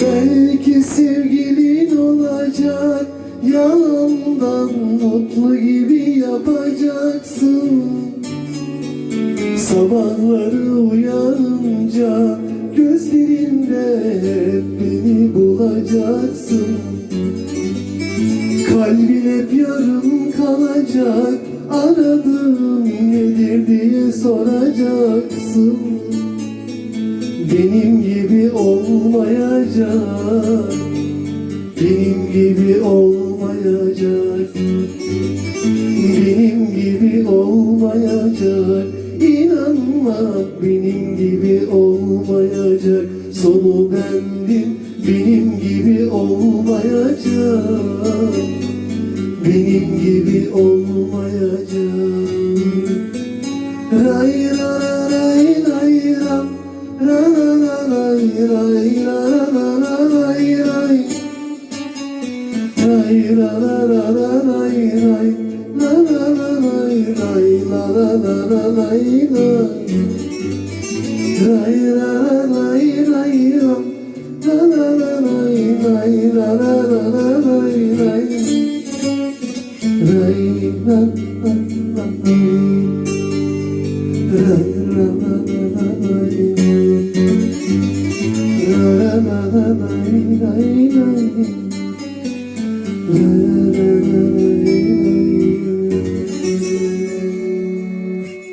Belki sevgilin olacak Yalandan mutlu gibi yapacaksın. Sabahları uyanınca Gözlerinde hep beni bulacaksın. Kalbin hep yarım kalacak Aradığım nedir diye soracaksın Benim gibi olmayacak. Benim gibi olmayacak. Benim gibi olmayacak. İnanma benim gibi olmayacak. Sonu bendim benim gibi olmayacak. Benim gibi olmayacak. Ray ray la la la la la